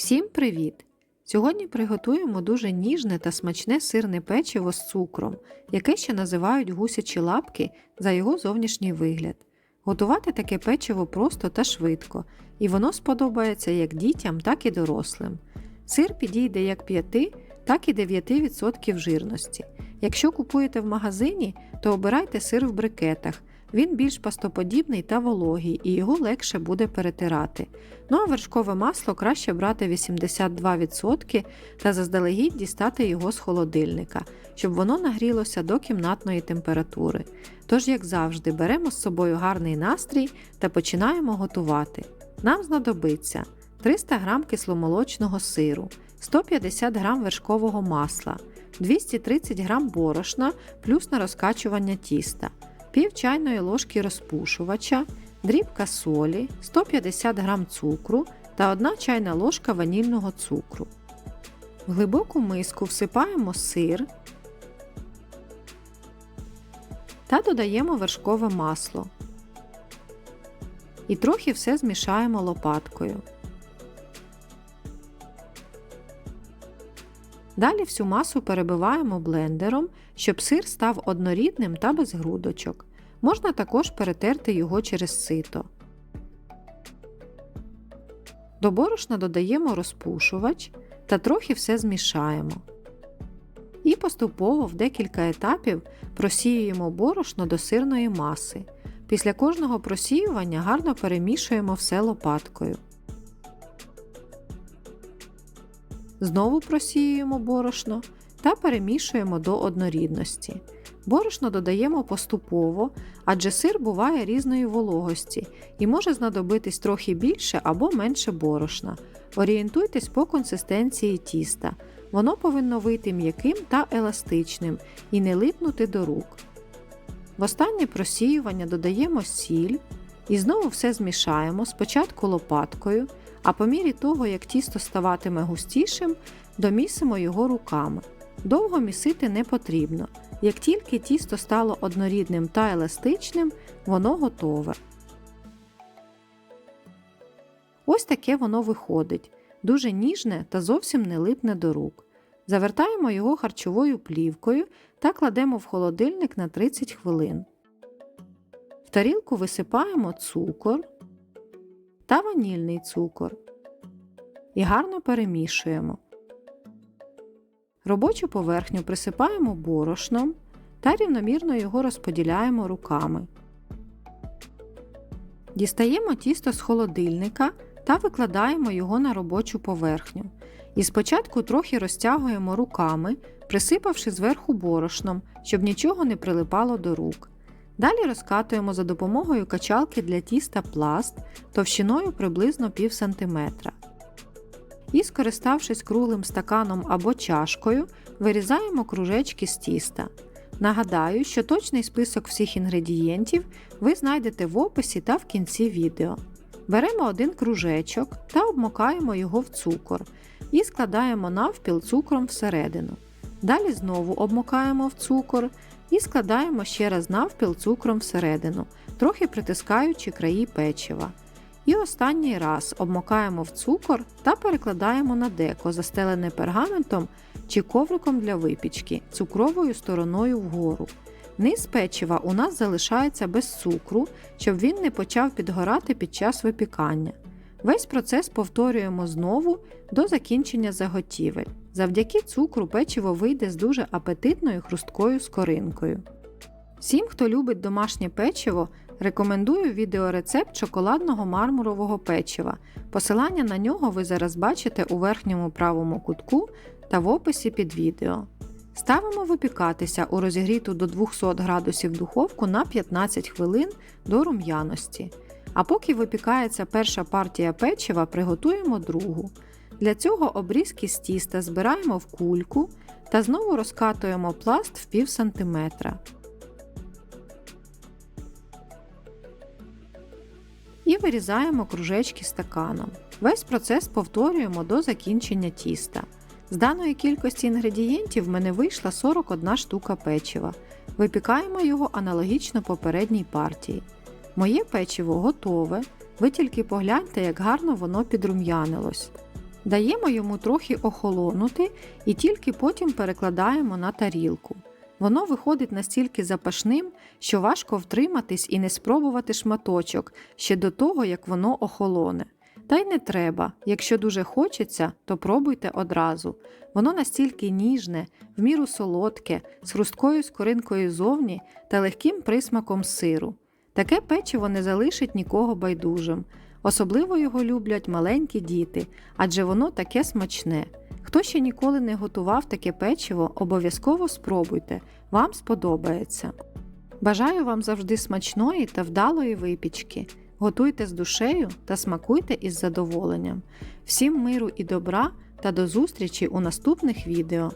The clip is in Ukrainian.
Всім привіт! Сьогодні приготуємо дуже ніжне та смачне сирне печиво з цукром, яке ще називають гусячі лапки за його зовнішній вигляд. Готувати таке печиво просто та швидко, і воно сподобається як дітям, так і дорослим. Сир підійде як 5, так і 9% жирності. Якщо купуєте в магазині, то обирайте сир в брикетах. Він більш пастоподібний та вологий, і його легше буде перетирати. Ну а вершкове масло краще брати 82% та заздалегідь дістати його з холодильника, щоб воно нагрілося до кімнатної температури. Тож, як завжди, беремо з собою гарний настрій та починаємо готувати. Нам знадобиться 300 г кисломолочного сиру, 150 г вершкового масла, 230 г борошна плюс на розкачування тіста пів чайної ложки розпушувача, дрібка солі, 150 г цукру та 1 чайна ложка ванільного цукру. В глибоку миску всипаємо сир та додаємо вершкове масло. І трохи все змішаємо лопаткою. Далі всю масу перебиваємо блендером, щоб сир став однорідним та без грудочок. Можна також перетерти його через сито. До борошна додаємо розпушувач та трохи все змішаємо. І поступово в декілька етапів просіюємо борошно до сирної маси. Після кожного просіювання гарно перемішуємо все лопаткою. Знову просіюємо борошно та перемішуємо до однорідності. Борошно додаємо поступово, адже сир буває різної вологості і може знадобитись трохи більше або менше борошна. Орієнтуйтесь по консистенції тіста. Воно повинно вийти м'яким та еластичним і не липнути до рук. В останнє просіювання додаємо сіль і знову все змішаємо спочатку лопаткою, а по мірі того, як тісто ставатиме густішим, домісимо його руками. Довго місити не потрібно. Як тільки тісто стало однорідним та еластичним, воно готове. Ось таке воно виходить. Дуже ніжне та зовсім не липне до рук. Завертаємо його харчовою плівкою та кладемо в холодильник на 30 хвилин. В тарілку висипаємо цукор та ванільний цукор і гарно перемішуємо. Робочу поверхню присипаємо борошном та рівномірно його розподіляємо руками. Дістаємо тісто з холодильника та викладаємо його на робочу поверхню. І спочатку трохи розтягуємо руками, присипавши зверху борошном, щоб нічого не прилипало до рук. Далі розкатуємо за допомогою качалки для тіста пласт товщиною приблизно пів сантиметра. І, скориставшись круглим стаканом або чашкою, вирізаємо кружечки з тіста. Нагадаю, що точний список всіх інгредієнтів ви знайдете в описі та в кінці відео. Беремо один кружечок та обмокаємо його в цукор і складаємо навпіл цукром всередину. Далі знову обмокаємо в цукор і складаємо ще раз навпіл цукром всередину, трохи притискаючи краї печива. І останній раз обмокаємо в цукор та перекладаємо на деко, застелене пергаментом чи ковриком для випічки цукровою стороною вгору. Низ печива у нас залишається без цукру, щоб він не почав підгорати під час випікання. Весь процес повторюємо знову до закінчення заготівель. Завдяки цукру печиво вийде з дуже апетитною хрусткою скоринкою. Всім, хто любить домашнє печиво, рекомендую відеорецепт шоколадного мармурового печива. Посилання на нього ви зараз бачите у верхньому правому кутку та в описі під відео. Ставимо випікатися у розігріту до 200 градусів духовку на 15 хвилин до рум'яності. А поки випікається перша партія печива, приготуємо другу. Для цього обрізки з тіста збираємо в кульку та знову розкатуємо пласт в пів сантиметра. І вирізаємо кружечки стаканом. Весь процес повторюємо до закінчення тіста. З даної кількості інгредієнтів в мене вийшла 41 штука печива. Випікаємо його аналогічно попередній партії. Моє печиво готове, ви тільки погляньте, як гарно воно підрум'янилось. Даємо йому трохи охолонути і тільки потім перекладаємо на тарілку. Воно виходить настільки запашним, що важко втриматись і не спробувати шматочок ще до того, як воно охолоне. Та й не треба, якщо дуже хочеться, то пробуйте одразу. Воно настільки ніжне, в міру солодке, з хрусткою скоринкою зовні та легким присмаком сиру. Таке печиво не залишить нікого байдужим. Особливо його люблять маленькі діти, адже воно таке смачне. Хто ще ніколи не готував таке печиво, обов'язково спробуйте, вам сподобається. Бажаю вам завжди смачної та вдалої випічки. Готуйте з душею та смакуйте із задоволенням. Всім миру і добра та до зустрічі у наступних відео.